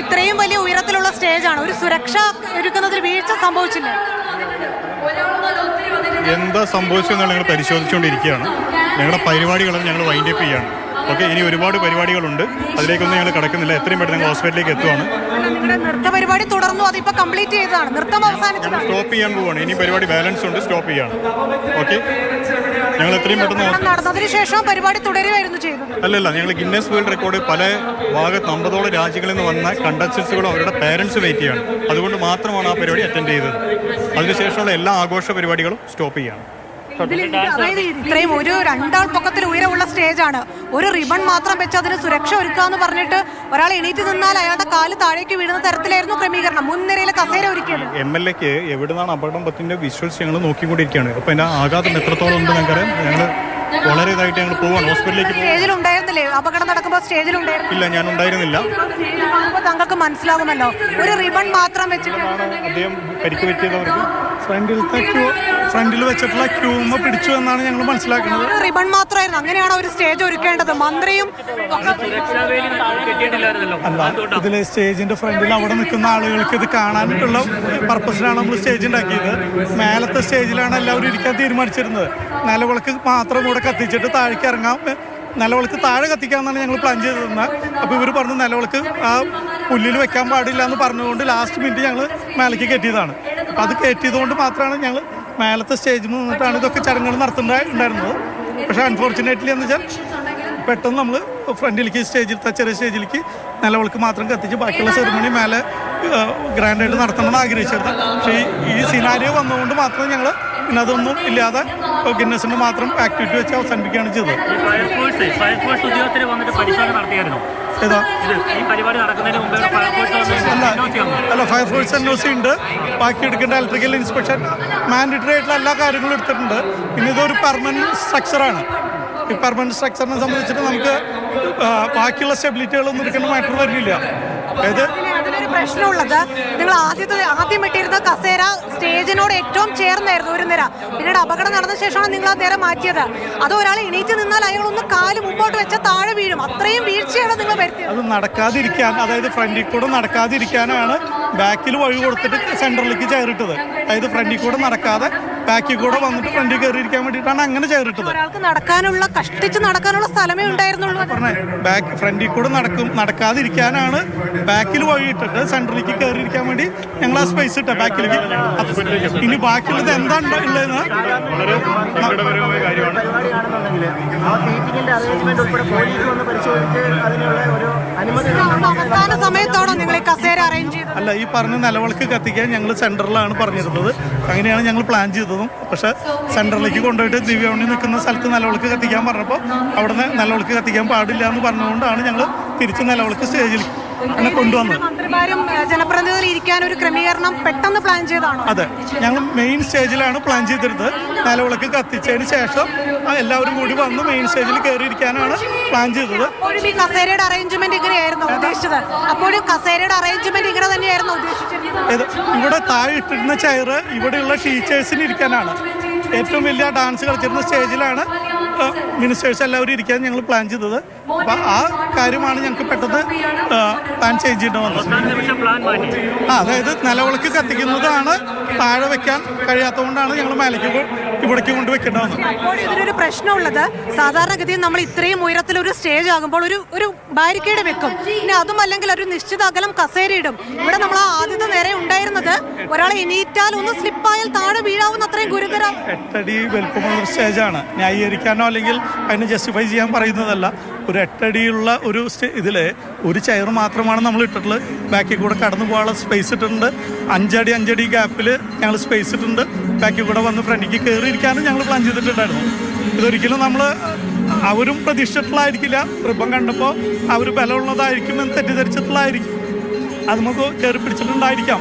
ഇത്രയും വലിയ ഉയരത്തിലുള്ള സ്റ്റേജാണ് ഒരു സുരക്ഷ ഒരുക്കുന്നതിൽ വീഴ്ച സംഭവിച്ചില്ല. എന്താ സംഭവിച്ചെന്നുള്ള ഞങ്ങൾ പരിശോധിച്ചുകൊണ്ടിരിക്കുകയാണ്. ഞങ്ങളുടെ പരിപാടികളും ഞങ്ങൾ വൈൻഡപ്പ് ചെയ്യാണ് ഓക്കെ ഇനി ഒരുപാട് പരിപാടികളുണ്ട്. അതിലേക്കൊന്നും ഞങ്ങൾ കിടക്കുന്നില്ല. എത്രയും പെട്ടെന്ന് ഞങ്ങൾ ഹോസ്പിറ്റലിലേക്ക് എത്തുവാണ്. നൃത്ത പരിപാടി തുടർന്നു. അതിപ്പോ കംപ്ലീറ്റ് ചെയ്തതാണ്. നൃത്തം അവസാനിച്ചതാണ്. സ്റ്റോപ്പ് ചെയ്യാൻ പോവാണ്. ഇനി പരിപാടി ബാലൻസ് ഉണ്ട്. സ്റ്റോപ്പ് ചെയ്യാണ്. ഓക്കെ? ഞങ്ങൾ എത്രയും പെട്ടെന്ന് നടന്നതിന് ശേഷം പരിപാടി തുടരുകയായിരുന്നു ചെയ്തത്. അല്ലല്ല ഞങ്ങൾ ഗിന്നസ് വേൾഡ് റെക്കോർഡ് പല ഭാഗത്ത് അമ്പതോളം രാജ്യങ്ങളിൽ നിന്ന് വന്ന കണ്ടസ്റ്റൻസുകളും അവരുടെ പേരൻസ് വെയിറ്റ് ചെയ്യാണ്. അതുകൊണ്ട് മാത്രമാണ് ആ പരിപാടി അറ്റൻഡ് ചെയ്തത്. അതിനുശേഷമുള്ള എല്ലാ ആഘോഷ പരിപാടികളും സ്റ്റോപ്പ് ചെയ്യാണ്. അതായത് ഇത്രയും ഒരു രണ്ടാൾ പൊക്കത്തിൽ ഉയരമുള്ള സ്റ്റേജാണ് ഒരു റിബൺ മാത്രം വെച്ച് അതിന് സുരക്ഷ ഒരുക്കാന്ന് പറഞ്ഞിട്ട് ഒരാൾ എണീറ്റ് നിന്നാൽ അയാളുടെ കാൽ താഴേക്ക് വീഴുന്ന തരത്തിലായിരുന്നു ക്രമീകരണം. മുൻനിരയിലെ കസേര ഒരുക്കിയത്. എം എൽ എക്ക് എവിടുന്നാണ് അപകടം പത്തിന്റെ വിഷ്വൽസ് ഞങ്ങൾ നോക്കിക്കൊണ്ടിരിക്കുകയാണ്. അപ്പോൾ അതിന്റെ ആഘാതം എത്രത്തോളം ഉണ്ട് ഞങ്ങൾക്കറിയാം? ഞങ്ങൾ വളരെ ഇതായിട്ട് ഞങ്ങൾ പോവാണ്. ഹോസ്പിറ്റലിലേക്ക് സ്റ്റേജിൽ ഉണ്ടായിരുന്നില്ലേ? അപകടം നടക്കുമ്പോൾ സ്റ്റേജിൽ ഇല്ല ഞാൻ ഉണ്ടായിരുന്നില്ല. താങ്കൾക്ക് മനസ്സിലാകുമല്ലോ. ഒരു റിബൺ മാത്രം വെച്ചിട്ട് അദ്ദേഹം പരിക്ക് പറ്റിയതവർക്ക് ഫ്രണ്ടിലത്തെ ക്യൂ ഫ്രണ്ടിൽ വെച്ചിട്ടുള്ള ക്യൂമ പിടിച്ചു എന്നാണ് ഞങ്ങൾ മനസ്സിലാക്കുന്നത്. റിബൺ മാത്രമായിരുന്നു. അങ്ങനെയാണ് ഒരു സ്റ്റേജ് ഒരുക്കേണ്ടത്. മന്ത്രിയും അല്ല ഇതിൽ സ്റ്റേജിന്റെ ഫ്രണ്ടിൽ അവിടെ നിൽക്കുന്ന ആളുകൾക്ക് ഇത് കാണാനുള്ള പർപ്പസിലാണ് നമ്മൾ സ്റ്റേജ് ഉണ്ടാക്കിയത്. മേലത്തെ സ്റ്റേജിലാണ് എല്ലാവരും ഇരിക്കാൻ തീരുമാനിച്ചിരുന്നത്. നിലവിളക്ക് മാത്രം കൂടെ കത്തിച്ചിട്ട് താഴേക്ക് ഇറങ്ങാം. നിലവിളക്ക് താഴെ കത്തിക്കാമെന്നാണ് ഞങ്ങൾ പ്ലാൻ ചെയ്തിരുന്നത് അപ്പോൾ ഇവർ പറഞ്ഞു നിലവിളക്ക് ആ പുല്ലിൽ വെക്കാൻ പാടില്ല എന്ന് പറഞ്ഞുകൊണ്ട് ലാസ്റ്റ് മിനിറ്റ് ഞങ്ങൾ മേലേക്ക് കയറ്റിയതാണ്. അപ്പോൾ അത് കയറ്റിയതുകൊണ്ട് മാത്രമാണ് ഞങ്ങൾ മേലത്തെ സ്റ്റേജിൽ നിന്നിട്ടാണ് ഇതൊക്കെ ചടങ്ങുകൾ നടത്തുന്നുണ്ടായിരുന്നത് പക്ഷേ അൺഫോർച്ചുനേറ്റ്ലി എന്ന് വെച്ചാൽ പെട്ടെന്ന് നമ്മൾ ഫ്രണ്ടിലേക്ക് സ്റ്റേജിൽ ചെറിയ സ്റ്റേജിലേക്ക് നിലവിളക്ക് മാത്രം കത്തിച്ച് ബാക്കിയുള്ള സെറിമണി മേലെ ഗ്രാൻഡായിട്ട് നടത്തണമെന്ന് ആഗ്രഹിച്ചിരുന്നു. പക്ഷേ ഈ- സിനാരിയോ വന്നതുകൊണ്ട് മാത്രം ഞങ്ങൾ പിന്നെ അതൊന്നും ഇല്ലാതെ ഗിന്നസിന് മാത്രം ആക്ടിവിറ്റി വെച്ച് അവസാനിപ്പിക്കുകയാണ് ചെയ്തത്. ഉദ്യോഗസ്ഥർ വന്നിട്ട് പരിശോധന നടത്തിയായിരുന്നു? അല്ല അല്ല ഫയർഫോഴ്സ് എൻ ഒ സി ഉണ്ട്. ബാക്കി എടുക്കേണ്ട ഇലക്ട്രിക്കൽ ഇൻസ്പെക്ഷൻ മാൻഡേറ്ററി ആയിട്ടുള്ള എല്ലാ കാര്യങ്ങളും എടുത്തിട്ടുണ്ട്. പിന്നെ ഇതൊരു പെർമനന്റ് സ്ട്രക്ചറാണ് ഈ പെർമനന്റ് സ്ട്രക്ചറിനെ സംബന്ധിച്ചിട്ട് നമുക്ക് ബാക്കിയുള്ള സ്റ്റെബിലിറ്റികളൊന്നും എടുക്കേണ്ട മാറ്റർ വരുന്നില്ല അതായത് പ്രശ്നമുള്ളത് നിങ്ങൾ ആദ്യത്തെ ആദ്യം ഇട്ടിരുന്ന കസേര സ്റ്റേജിനോട് ഏറ്റവും ചേർന്നായിരുന്നു ഒരു നിര. പിന്നീട് അപകടം നടന്ന ശേഷമാണ് നിങ്ങൾ ആ നിര മാറ്റിയത്. അത് ഒരാൾ എണീറ്റ് നിന്നാൽ അയാൾ ഒന്ന് കാൽ മുമ്പോട്ട് വെച്ച താഴെ വീഴും. അത്രയും വീഴ്ചയാണ് നിങ്ങൾ വരുത്തിയത്. അത് നടക്കാതിരിക്കാൻ അതായത് ഫ്രണ്ടിൽ കൂടെ നടക്കാതിരിക്കാനാണ് ബാക്കിൽ വഴി കൊടുത്തിട്ട് സെന്ററിലേക്ക് ചേറിട്ടത് അതായത് ഫ്രണ്ടിൽ കൂടെ നടക്കാതെ ബാക്കിൽ കൂടെ വന്നിട്ട് ഫ്രണ്ടിൽ കയറിയിരിക്കാൻ വേണ്ടിയിട്ടാണ് അങ്ങനെ ചേറിട്ടത് ഒരാൾക്ക് നടക്കാനുള്ള കഷ്ടിച്ച് നടക്കാനുള്ള സ്ഥലമേ ഉണ്ടായിരുന്നുള്ളൂ. പറഞ്ഞേ ബാക്ക് ഫ്രണ്ടിൽ കൂടെ നടക്കും നടക്കാതിരിക്കാനാണ് ബാക്കിൽ വഴി ഇട്ടിട്ട് സെന്ററിലേക്ക് കയറിയിരിക്കാൻ വേണ്ടി ഞങ്ങൾ ആ സ്പേസ് ഇട്ട ബാക്കിലേക്ക് ഇനി ബാക്കിയുള്ളത് എന്താണ് ഉള്ളതെന്ന് വളരെ സങ്കടകരമായ കാര്യമാണ്. ആ സീറ്റിംഗിന്റെ അറേഞ്ച്മെന്റ് ഉൾപ്പെടെ പോലീസ് വന്ന് പരിശോധിച്ച് അതിനുള്ള ഒരു അനുമതി അവസാന സമയത്താണോ നിങ്ങൾ ഈ കസേര അറേഞ്ച് ചെയ്തത്. അല്ല ഈ പറഞ്ഞ നിലവിളക്ക് കത്തിക്കാൻ ഞങ്ങൾ സെന്ററിലാണ് പറഞ്ഞിരുന്നത്. അങ്ങനെയാണ് ഞങ്ങൾ പ്ലാൻ ചെയ്തതും. പക്ഷെ സെന്ററിലേക്ക് കൊണ്ടുപോയിട്ട് ദിവ്യവണി നിൽക്കുന്ന സ്ഥലത്ത് നിലവിളക്ക് കത്തിക്കാൻ പറഞ്ഞപ്പോൾ അവിടുന്ന് നിലവിളക്ക് കത്തിക്കാൻ പാടില്ല എന്ന് പറഞ്ഞുകൊണ്ടാണ് ഞങ്ങൾ തിരിച്ച് നിലവിളക്ക് സ്റ്റേജിൽ അങ്ങനെ കൊണ്ടുവന്നത്. മന്ത്രിമാരും ജനപ്രതിനിധികൾ ഇരിക്കാൻ ഒരു ക്രമീകരണം പെട്ടെന്ന് പ്ലാൻ ചെയ്താണോ അതെ. ഞങ്ങൾ മെയിൻ സ്റ്റേജിലാണ് പ്ലാൻ ചെയ്തിരുന്നത്. നിലവിളക്ക് കത്തിച്ചതിന് ശേഷം എല്ലാവരും കൂടി വന്ന് മെയിൻ സ്റ്റേജിൽ കയറിയിരിക്കാനാണ് പ്ലാൻ ചെയ്തത്. അപ്പോഴും ഈ കസേരയുടെ അറേഞ്ച്മെന്റ് ഇങ്ങനെയായിരുന്നു ഉദ്ദേശിച്ചത്. അപ്പോഴും കസേരയുടെ അറേഞ്ച്മെന്റ് ഇങ്ങനെ തന്നെയായിരുന്നു ഉദ്ദേശിച്ചത് ഇവിടെ താഴെ ഇട്ടിരുന്ന ചെയർ ഇവിടെയുള്ള ടീച്ചേഴ്സിന് ഇരിക്കാനാണ്. ഏറ്റവും വലിയ ഡാൻസ് കളിച്ചിരുന്ന സ്റ്റേജിലാണ് മിനിസ്റ്റേഴ്സ് എല്ലാവരും ഇരിക്കാൻ ഞങ്ങൾ പ്ലാൻ ചെയ്തത്. അപ്പം ആ കാര്യമാണ് ഞങ്ങൾക്ക് പെട്ടെന്ന് പ്ലാൻ ചെയ്യേണ്ടി വന്നത്. ആ അതായത് നിലവിളക്ക് കത്തിക്കുന്നതാണ് താഴെ വെക്കാൻ കഴിയാത്തതുകൊണ്ടാണ് ഞങ്ങൾ മേലേക്ക് ഇവിടേക്ക് കൊണ്ട് വെക്കേണ്ടി വന്നത് അപ്പോൾ ഇതിനൊരു പ്രശ്നമുള്ളത് സാധാരണഗതിയിൽ നമ്മൾ ഇത്രയും ഉയരത്തിൽ ഒരു സ്റ്റേജ് ആകുമ്പോൾ ഒരു ഒരു ബാരിക്കേഡ് വെക്കും. പിന്നെ അതും അല്ലെങ്കിൽ ഒരു നിശ്ചിത അകലം കസേര ഇടും. ഇവിടെ നമ്മൾ ആദ്യത്തെ നേരെ ഉണ്ടായിരുന്നത് ഒരാളെ എണീറ്റാൽ ഒന്ന് സ്ലിപ്പായാൽ താഴെ വീഴാവുന്ന അത്രയും ഗുരുതരം എട്ടടി വലുപ്പമുള്ള സ്റ്റേജ് സ്റ്റേജാണ് ന്യായീകരിക്കാനോ അല്ലെങ്കിൽ അതിനെ ജസ്റ്റിഫൈ ചെയ്യാൻ പറയുന്നതല്ല. ഒരു എട്ടടിയുള്ള ഒരു ഇതിൽ ഒരു ചെയർ മാത്രമാണ് നമ്മൾ ഇട്ടിട്ടുള്ളത്. ബാക്കി കൂടെ കടന്നു പോകാനുള്ള സ്പേസ് ഇട്ടിട്ടുണ്ട്. അഞ്ചടി അഞ്ചടി ഗ്യാപ്പിൽ ഞങ്ങൾ സ്പേസ് ഇട്ടിട്ടുണ്ട്. ബാക്കിൽ കൂടെ വന്ന് ഫ്രണ്ടിലേക്ക് കയറിയിരിക്കാനും ഞങ്ങൾ പ്ലാൻ ചെയ്തിട്ടുണ്ടായിരുന്നു. ഇതൊരിക്കലും നമ്മൾ അവരും പ്രതീക്ഷിച്ചിട്ടുള്ളതായിരിക്കില്ല. റിബൺ കണ്ടപ്പോൾ അവർ ബലമുള്ളതായിരിക്കും എന്ന് തെറ്റിദ്ധരിച്ചിട്ടുള്ളതായിരിക്കും. അത് നമുക്ക് കയറി പിടിച്ചിട്ടുണ്ടായിരിക്കാം.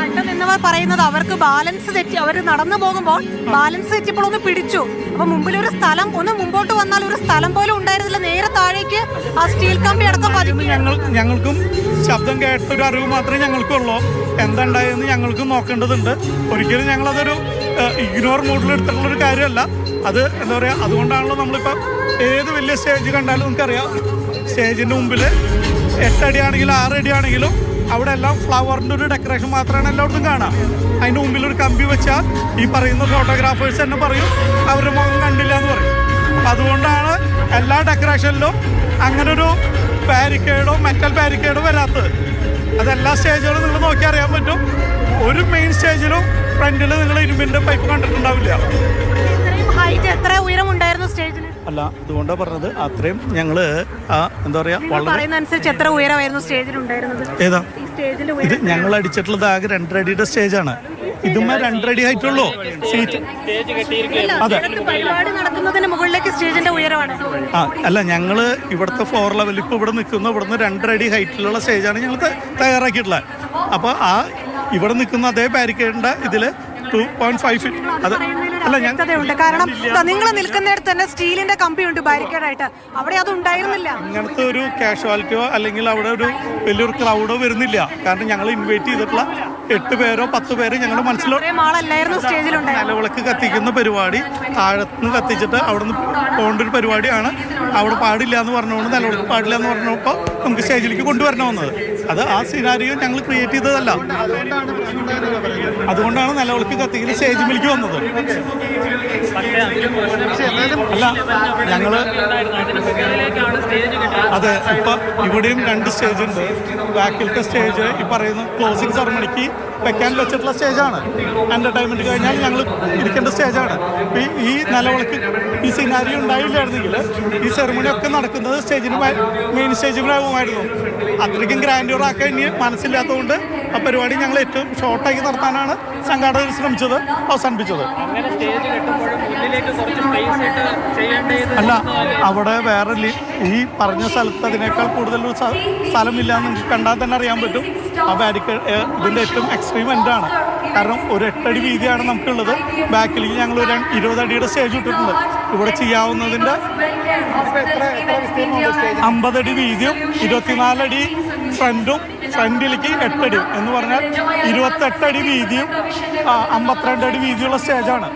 കണ്ടു നിന്നവർ പറയുന്നത് അവർക്ക് ബാലൻസ് തെറ്റി അവർ നടന്നു പോകുമ്പോൾ ബാലൻസ് തെറ്റിപ്പോൾ ഒന്ന് പിടിച്ചു. അപ്പൊ മുമ്പിൽ ഒരു സ്ഥലം ഒന്ന് മുമ്പോട്ട് വന്നാൽ ഒരു സ്ഥലം പോലും ഉണ്ടായിരുന്നില്ല. നേരെ താഴേക്ക് ആ സ്റ്റീൽ കമ്പി അടക്കം പതിക്കും ഞങ്ങൾ ഞങ്ങൾക്കും ശബ്ദം കേട്ട ഒരു അറിവ് മാത്രമേ ഞങ്ങൾക്കുള്ളൂ. എന്തുണ്ടായെന്ന് ഞങ്ങൾക്കും നോക്കേണ്ടതുണ്ട്. ഒരിക്കലും ഞങ്ങളതൊരു ഇഗ്നോർ മൂഡിലെടുത്തിട്ടുള്ള ഒരു കാര്യമല്ല. അത് എന്താ പറയുക അതുകൊണ്ടാണല്ലോ നമ്മളിപ്പോൾ ഏത് വലിയ സ്റ്റേജ് കണ്ടാലും നമുക്കറിയാം. സ്റ്റേജിന്റെ മുമ്പിൽ എട്ടടി ആണെങ്കിലും ആറടി ആണെങ്കിലും അവിടെ എല്ലാം ഫ്ലവറിന്റെ ഒരു ഡെക്കറേഷൻ മാത്രമാണ് എല്ലായിടത്തും കാണാം. അതിന്റെ മുമ്പിൽ ഒരു കമ്പി വെച്ചാൽ ഈ പറയുന്ന ഫോട്ടോഗ്രാഫേഴ്സ് തന്നെ പറയും അവരുടെ മുഖം കണ്ടില്ല എന്ന് പറയും. അപ്പം അതുകൊണ്ടാണ് എല്ലാ ഡെക്കറേഷനിലും അങ്ങനെ ഒരു ബാരിക്കേഡോ മെറ്റൽ ബാരിക്കേഡോ വരാത്തത്. അതെല്ലാ സ്റ്റേജുകളും നിങ്ങൾ നോക്കി അറിയാൻ പറ്റും. ഒരു മെയിൻ സ്റ്റേജിലും ഫ്രണ്ടിൽ നിങ്ങൾ ഇരുമ്പിന്റെ പൈപ്പ് കണ്ടിട്ടുണ്ടാവില്ല. ഹൈറ്റ് എത്ര അല്ല അതുകൊണ്ടാണ് പറഞ്ഞത് അത്രയും ഞങ്ങൾ ആ എന്താ പറയാ വളരെ എത്ര ഉയരമായിരുന്നു സ്റ്റേജിൽ ഉണ്ടായിരുന്നത് ഏതാ? ഈ ഇത് ഞങ്ങൾ അടിച്ചിട്ടുള്ളത് ആകെ രണ്ടരടിയുടെ സ്റ്റേജാണ്. ഇതുമ്മ രണ്ടരടി ആയിട്ടുള്ളൂ. സീറ്റ്. ഇടത്ത് പരിപാടി മുകളിലേക്ക് സ്റ്റേജിന്റെ ഉയരമാണ്. ആ അല്ല ഞങ്ങൾ ഇവിടുത്തെ ഫ്ലോർ ലെവൽ ഇപ്പൊ ഇവിടെ നിൽക്കുന്ന. ഇവിടുന്ന് രണ്ടരടി ഹൈറ്റിലുള്ള സ്റ്റേജാണ് ഞങ്ങൾ ത- തയ്യാറാക്കിയിട്ടുള്ളത്. അപ്പോൾ ആ ഇവിടെ നിൽക്കുന്ന അതേ ബാരിക്കേഡിന്റെ ഇതിൽ ടു പോയിന്റ് ഫൈവ് ഫീറ്റ് അത് അല്ല വ്യക്തതയുണ്ട് കാരണം നിങ്ങൾ നിൽക്കുന്നിടത്ത് തന്നെ സ്റ്റീലിന്റെ കമ്പിയുണ്ട് ബാരിക്കേഡായിട്ട്. അവിടെ അത് ഉണ്ടായിരുന്നില്ല ഇങ്ങനത്തെ ഒരു കാഷ്വാലിറ്റിയോ അല്ലെങ്കിൽ അവിടെ ഒരു വലിയൊരു ക്രൗഡോ വരുന്നില്ല. കാരണം ഞങ്ങൾ ഇൻവൈറ്റ് ചെയ്തിട്ടുള്ള എട്ട് പേരോ പത്ത് പേരോ ഞങ്ങളുടെ മനസ്സിലോ നിലവിളക്ക് കത്തിക്കുന്ന പരിപാടി താഴത്തുനിന്ന് കത്തിച്ചിട്ട് അവിടെ നിന്ന് പോകേണ്ട ഒരു പരിപാടിയാണ്. അവിടെ പാടില്ല എന്ന് പറഞ്ഞുകൊണ്ട് നിലവിളക്ക് പാടില്ല എന്ന് പറഞ്ഞപ്പോൾ നമുക്ക് സ്റ്റേജിലേക്ക് കൊണ്ടുവരണം വന്നത് അത് ആ സിനാരിയോ ഞങ്ങൾ ക്രിയേറ്റ് ചെയ്തതല്ല. അതുകൊണ്ടാണ് നിലവിളിക്ക് കത്തിക്കൽ സ്റ്റേജ് മിൽക്ക് വന്നത്. അല്ല ഞങ്ങൾ അതെ ഇപ്പൊ ഇവിടെയും രണ്ട് സ്റ്റേജ് ഉണ്ട്. ബാക്കിലത്തെ സ്റ്റേജ് ഈ പറയുന്ന ക്ലോസിംഗ് സെറമണിക്ക് വെക്കാൻ വെച്ചിട്ടുള്ള സ്റ്റേജാണ് എന്റർടൈൻമെന്റ് കഴിഞ്ഞാൽ ഞങ്ങൾ ഇരിക്കേണ്ട സ്റ്റേജാണ് ഈ- നിലവിളക്ക് ഈ സിനാരി ഉണ്ടായില്ലായിരുന്നെങ്കിൽ ഈ സെറമണി ഒക്കെ നടക്കുന്നത് സ്റ്റേജിന് മെയിൻ സ്റ്റേജിലാകുമായിരുന്നു അത്രയ്ക്കും ഗ്രാൻഡ്യൂർ ആക്കാൻ ഇനി മനസ്സില്ലാത്തതുകൊണ്ട് ആ പരിപാടി ഞങ്ങൾ ഏറ്റവും ഷോർട്ടാക്കി നടത്താനാണ് സംഘാടകർ ശ്രമിച്ചത് അവസാനിപ്പിച്ചത്. അല്ല അവിടെ വേറെ ഈ പറഞ്ഞ സ്ഥലത്ത് അതിനേക്കാൾ കൂടുതൽ സ്ഥലമില്ല എന്ന് നിങ്ങൾക്ക് കണ്ടാൽ തന്നെ അറിയാൻ പറ്റും. ആ ബാരിക്കേഡ് ഇതിന്റെ ഏറ്റവും എക്സ്ട്രീം എൻഡാണ് കാരണം ഒരു എട്ടടി വീതിയാണ് നമുക്കുള്ളത്. ബാക്കിലേക്ക് ഞങ്ങൾ ഒരു ഇരുപതടിയുടെ സ്റ്റേജ് ഇട്ടിട്ടുണ്ട്. ഇവിടെ ചെയ്യാവുന്നതിന്റെ അമ്പതടി വീതിയും ഇരുപത്തിനാലടി ഫ്രണ്ടും ഫ്രണ്ടിലേക്ക് എട്ടടി എന്ന് പറഞ്ഞാൽ ഇരുപത്തെട്ടടി വീതിയും അമ്പത്തിരണ്ടടി വീതിയുള്ള സ്റ്റേജാണ്